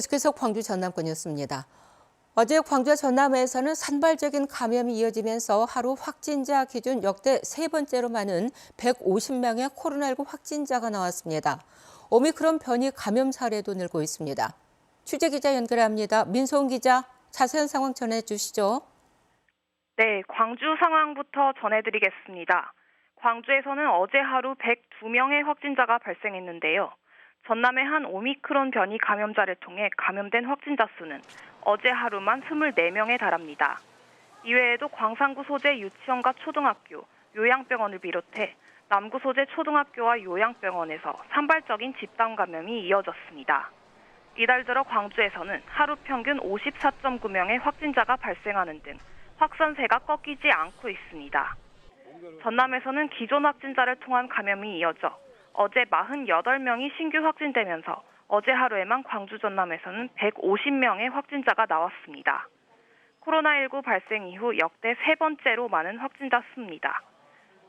계속해서 광주 전남권이었습니다. 어제 광주와 전남에서는 산발적인 감염이 이어지면서 하루 확진자 기준 역대 세 번째로 많은 150명의 코로나19 확진자가 나왔습니다. 오미크론 변이 감염 사례도 늘고 있습니다. 취재 기자 연결합니다. 민소은 기자, 자세한 상황 전해 주시죠. 네, 광주 상황부터 전해드리겠습니다. 광주에서는 어제 하루 102명의 확진자가 발생했는데요. 전남의 한 오미크론 변이 감염자를 통해 감염된 확진자 수는 어제 하루만 24명에 달합니다. 이외에도 광산구 소재 유치원과 초등학교, 요양병원을 비롯해 남구 소재 초등학교와 요양병원에서 산발적인 집단 감염이 이어졌습니다. 이달 들어 광주에서는 하루 평균 54.9명의 확진자가 발생하는 등 확산세가 꺾이지 않고 있습니다. 전남에서는 기존 확진자를 통한 감염이 이어져 어제 48명이 신규 확진되면서 어제 하루에만 광주 전남에서는 150명의 확진자가 나왔습니다. 코로나19 발생 이후 역대 세 번째로 많은 확진자 수입니다.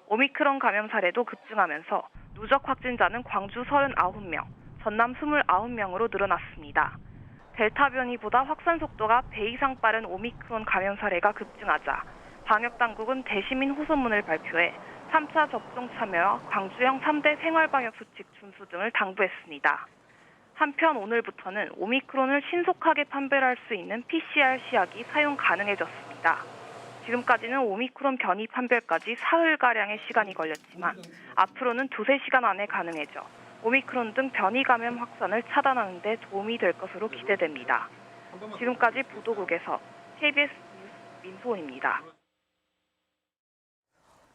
오미크론 감염 사례도 급증하면서 누적 확진자는 광주 39명, 전남 29명으로 늘어났습니다. 델타 변이보다 확산 속도가 배 이상 빠른 오미크론 감염 사례가 급증하자 방역 당국은 대시민 호소문을 발표해 3차 접종 참여와 광주형 3대 생활방역 수칙 준수 등을 당부했습니다. 한편 오늘부터는 오미크론을 신속하게 판별할 수 있는 PCR 시약이 사용 가능해졌습니다. 지금까지는 오미크론 변이 판별까지 사흘가량의 시간이 걸렸지만 앞으로는 두세 시간 안에 가능해져 오미크론 등 변이 감염 확산을 차단하는 데 도움이 될 것으로 기대됩니다. 지금까지 보도국에서 KBS 뉴스 민소은입니다.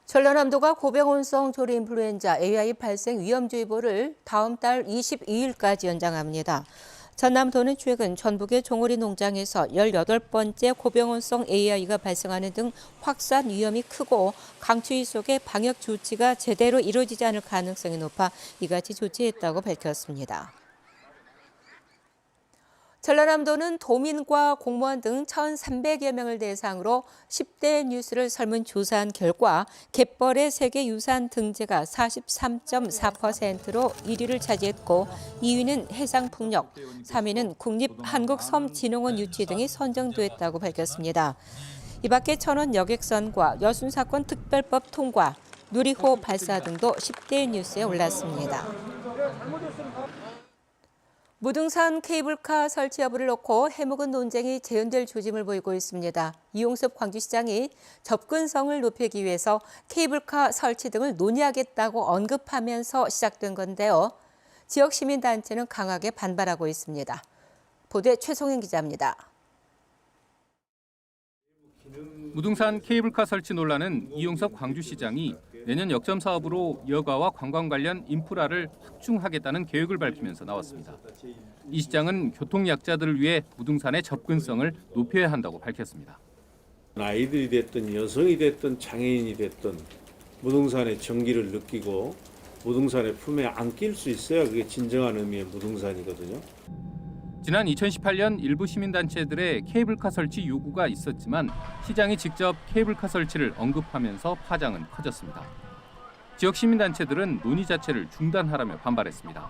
전라남도가 고병원성 조류인플루엔자 AI 발생 위험주의보를 다음 달 22일까지 연장합니다. 전남도는 최근 전북의 종오리 농장에서 18번째 고병원성 AI가 발생하는 등 확산 위험이 크고 강추위 속에 방역 조치가 제대로 이루어지지 않을 가능성이 높아 이같이 조치했다고 밝혔습니다. 전라남도는 도민과 공무원 등 1,300여 명을 대상으로 10대 뉴스를 설문조사한 결과 갯벌의 세계 유산 등재가 43.4%로 1위를 차지했고 2위는 해상풍력, 3위는 국립한국섬진흥원 유치 등이 선정됐다고 밝혔습니다. 이 밖에 천원 여객선과 여순사건 특별법 통과, 누리호 발사 등도 10대 뉴스에 올랐습니다. 무등산 케이블카 설치 여부를 놓고 해묵은 논쟁이 재현될 조짐을 보이고 있습니다. 이용섭 광주시장이 접근성을 높이기 위해서 케이블카 설치 등을 논의하겠다고 언급하면서 시작된 건데요. 지역 시민단체는 강하게 반발하고 있습니다. 보도에 최송현 기자입니다. 무등산 케이블카 설치 논란은 이용섭 광주시장이 내년 역점 사업으로 여가와 관광 관련 인프라를 확충하겠다는 계획을 밝히면서 나왔습니다. 이 시장은 교통 약자들을 위해 무등산의 접근성을 높여야 한다고 밝혔습니다. 아이들이 됐든 여성이 됐든 장애인이 됐든 무등산의 정기를 느끼고 무등산의 품에 안길 수 있어야 그게 진정한 의미의 무등산이거든요. 지난 2018년 일부 시민단체들의 케이블카 설치 요구가 있었지만 시장이 직접 케이블카 설치를 언급하면서 파장은 커졌습니다. 지역 시민단체들은 논의 자체를 중단하라며 반발했습니다.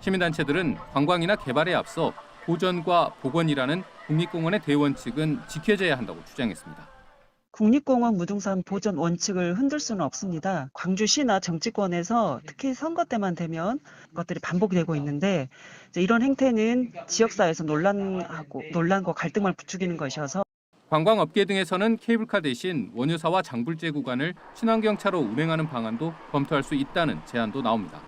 시민단체들은 관광이나 개발에 앞서 보전과 복원이라는 국립공원의 대원칙은 지켜져야 한다고 주장했습니다. 국립공원 무등산 보존 원칙을 흔들 수는 없습니다. 광주시나 정치권에서 특히 선거 때만 되면 것들이 반복되고 있는데 이런 행태는 지역사회에서 논란하고 논란과 갈등만 부추기는 것이어서 관광업계 등에서는 케이블카 대신 원효사와 장불제 구간을 친환경차로 운행하는 방안도 검토할 수 있다는 제안도 나옵니다.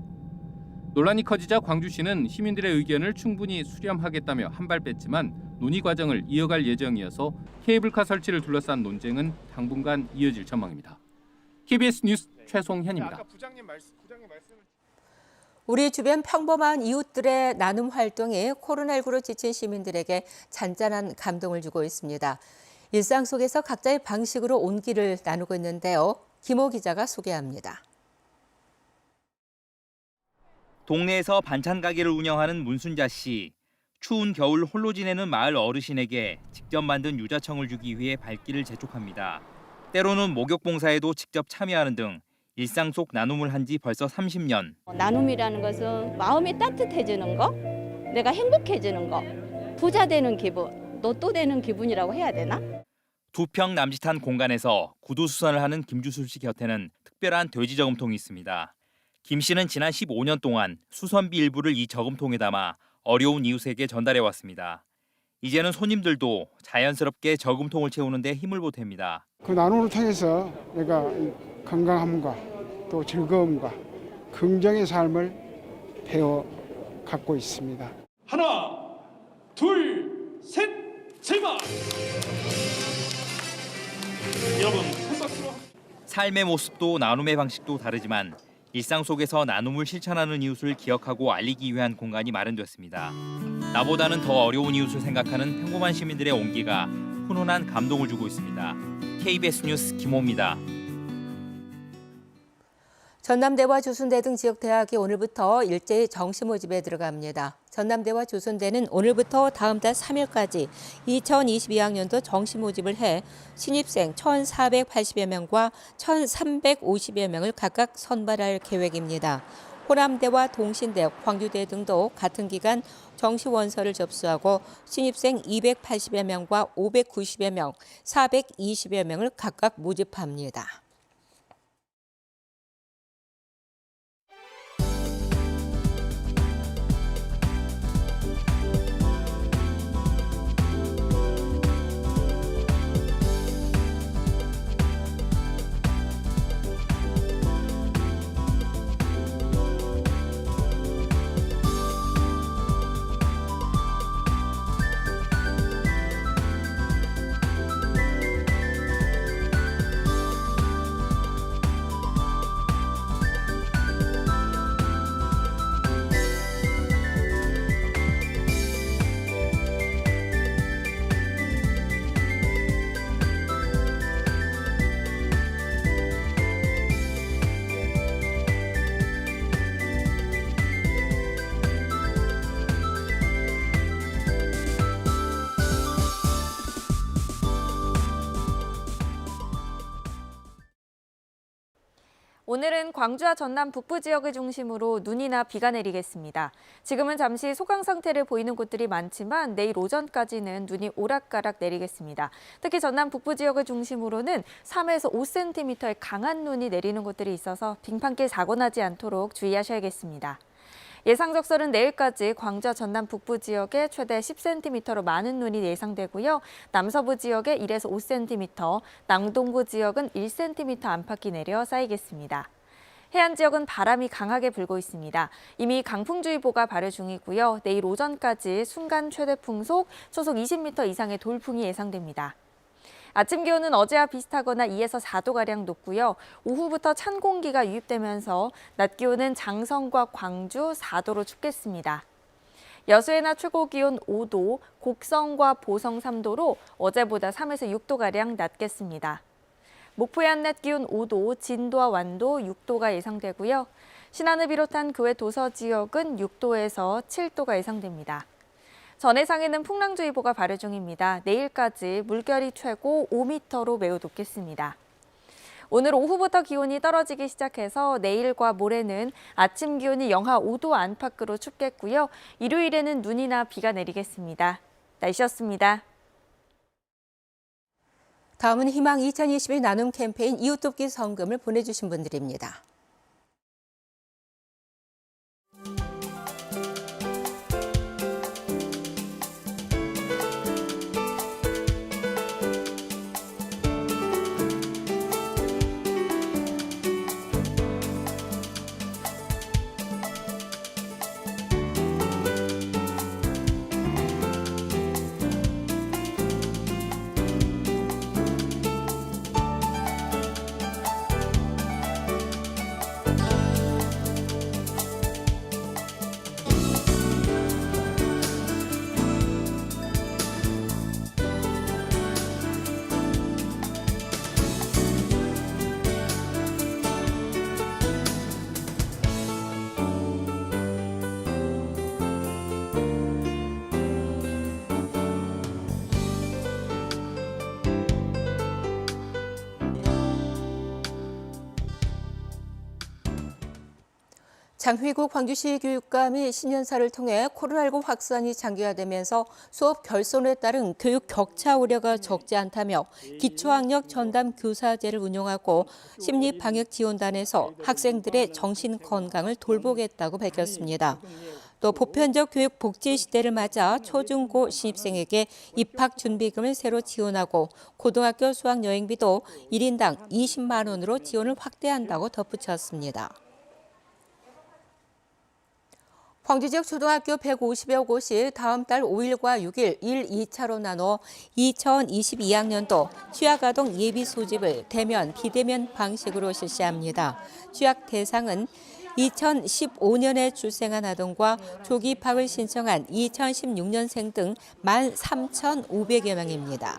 논란이 커지자 광주시는 시민들의 의견을 충분히 수렴하겠다며 한 발 뺐지만 논의 과정을 이어갈 예정이어서 케이블카 설치를 둘러싼 논쟁은 당분간 이어질 전망입니다. KBS 뉴스 최송현입니다. 우리 주변 평범한 이웃들의 나눔 활동이 코로나19로 지친 시민들에게 잔잔한 감동을 주고 있습니다. 일상 속에서 각자의 방식으로 온기를 나누고 있는데요. 김호 기자가 소개합니다. 동네에서 반찬 가게를 운영하는 문순자 씨. 추운 겨울 홀로 지내는 마을 어르신에게 직접 만든 유자청을 주기 위해 발길을 재촉합니다. 때로는 목욕 봉사에도 직접 참여하는 등 일상 속 나눔을 한 지 벌써 30년. 나눔이라는 것은 마음이 따뜻해지는 거, 내가 행복해지는 거, 부자 되는 기분, 로또 되는 기분이라고 해야 되나? 두 평 남짓한 공간에서 구두 수선을 하는 김주술 씨 곁에는 특별한 돼지 저금통이 있습니다. 김 씨는 지난 15년 동안 수선비 일부를 이 저금통에 담아 어려운 이웃에게 전달해 왔습니다. 이제는 손님들도 자연스럽게 저금통을 채우는 데 힘을 보탭니다. 그 나눔을 통해서 내가 이 건강함과 또 즐거움과 긍정의 삶을 배워 갖고 있습니다. 하나, 둘, 셋, 제발. 여러분. 삶의 모습도 나눔의 방식도 다르지만 일상 속에서 나눔을 실천하는 이웃을 기억하고 알리기 위한 공간이 마련됐습니다. 나보다는 더 어려운 이웃을 생각하는 평범한 시민들의 온기가 훈훈한 감동을 주고 있습니다. KBS 뉴스 김호입니다. 전남대와 조순대 등 지역 대학이 오늘부터 일제히 정시 모집에 들어갑니다. 전남대와 조순대는 오늘부터 다음 달 3일까지 2022학년도 정시 모집을 해 신입생 1,480여 명과 1,350여 명을 각각 선발할 계획입니다. 호남대와 동신대, 광주대 등도 같은 기간 정시 원서를 접수하고 신입생 280여 명과 590여 명, 420여 명을 각각 모집합니다. 오늘은 광주와 전남 북부 지역을 중심으로 눈이나 비가 내리겠습니다. 지금은 잠시 소강 상태를 보이는 곳들이 많지만 내일 오전까지는 눈이 오락가락 내리겠습니다. 특히 전남 북부 지역을 중심으로는 3에서 5cm의 강한 눈이 내리는 곳들이 있어서 빙판길 사고 나지 않도록 주의하셔야겠습니다. 예상 적설은 내일까지 광주와 전남 북부 지역에 최대 10cm로 많은 눈이 예상되고요. 남서부 지역에 1에서 5cm, 남동부 지역은 1cm 안팎이 내려 쌓이겠습니다. 해안 지역은 바람이 강하게 불고 있습니다. 이미 강풍주의보가 발효 중이고요. 내일 오전까지 순간 최대 풍속, 초속 20m 이상의 돌풍이 예상됩니다. 아침 기온은 어제와 비슷하거나 2에서 4도가량 높고요. 오후부터 찬 공기가 유입되면서 낮 기온은 장성과 광주 4도로 춥겠습니다. 여수의 낮 최고 기온 5도, 곡성과 보성 3도로 어제보다 3에서 6도가량 낮겠습니다. 목포의 한낮 기온 5도, 진도와 완도 6도가 예상되고요. 신안을 비롯한 그 외 도서 지역은 6도에서 7도가 예상됩니다. 전해상에는 풍랑주의보가 발효 중입니다. 내일까지 물결이 최고 5m로 매우 높겠습니다. 오늘 오후부터 기온이 떨어지기 시작해서 내일과 모레는 아침 기온이 영하 5도 안팎으로 춥겠고요. 일요일에는 눈이나 비가 내리겠습니다. 날씨였습니다. 다음은 희망 2021 나눔 캠페인 이웃돕기 성금을 보내주신 분들입니다. 장휘국 광주시 교육감이 신년사를 통해 코로나19 확산이 장기화되면서 수업 결손에 따른 교육 격차 우려가 적지 않다며 기초학력 전담 교사제를 운영하고 심리 방역 지원단에서 학생들의 정신 건강을 돌보겠다고 밝혔습니다. 또 보편적 교육 복지 시대를 맞아 초중고 신입생에게 입학 준비금을 새로 지원하고 고등학교 수학 여행비도 1인당 20만 원으로 지원을 확대한다고 덧붙였습니다. 광주 지역 초등학교 150여 곳이 다음 달 5일과 6일 1, 2차로 나눠 2022학년도 취약아동 예비 소집을 대면, 비대면 방식으로 실시합니다. 취약 대상은 2015년에 출생한 아동과 조기 입학을 신청한 2016년생 등 13,500여 명입니다.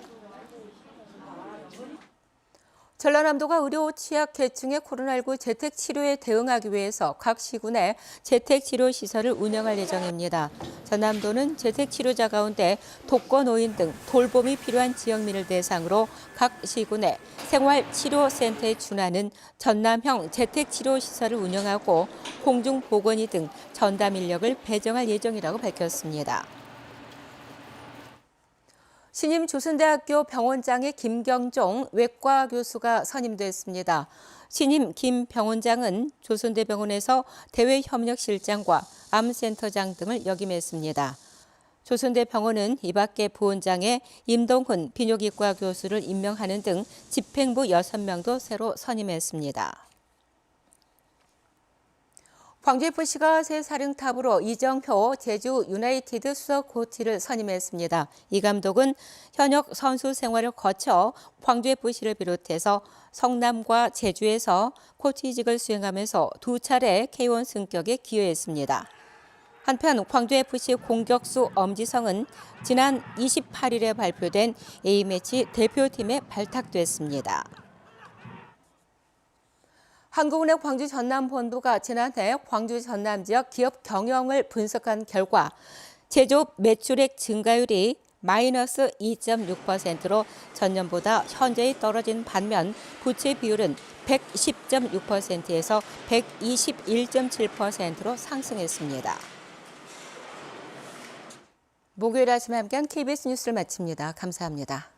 전라남도가 의료 취약 계층의 코로나19 재택 치료에 대응하기 위해서 각 시군에 재택 치료 시설을 운영할 예정입니다. 전남도는 재택 치료자 가운데 독거 노인 등 돌봄이 필요한 지역민을 대상으로 각 시군에 생활 치료 센터에 준하는 전남형 재택 치료 시설을 운영하고 공중 보건의 등 전담 인력을 배정할 예정이라고 밝혔습니다. 신임 조선대학교 병원장의 김경종 외과 교수가 선임됐습니다. 신임 김 병원장은 조선대병원에서 대외협력실장과 암센터장 등을 역임했습니다. 조선대병원은 이 밖에 부원장에 임동훈 비뇨기과 교수를 임명하는 등 집행부 6명도 새로 선임했습니다. 광주FC가 새 사령탑으로 이정효 제주 유나이티드 수석 코치를 선임했습니다. 이 감독은 현역 선수 생활을 거쳐 광주FC를 비롯해서 성남과 제주에서 코치직을 수행하면서 두 차례 K1 승격에 기여했습니다. 한편 광주FC 공격수 엄지성은 지난 28일에 발표된 A매치 대표팀에 발탁됐습니다. 한국은행 광주 전남 본부가 지난해 광주 전남 지역 기업 경영을 분석한 결과 제조업 매출액 증가율이 마이너스 2.6%로 전년보다 현저히 떨어진 반면 부채 비율은 110.6%에서 121.7%로 상승했습니다. 목요일 아침에 함께한 KBS 뉴스를 마칩니다. 감사합니다.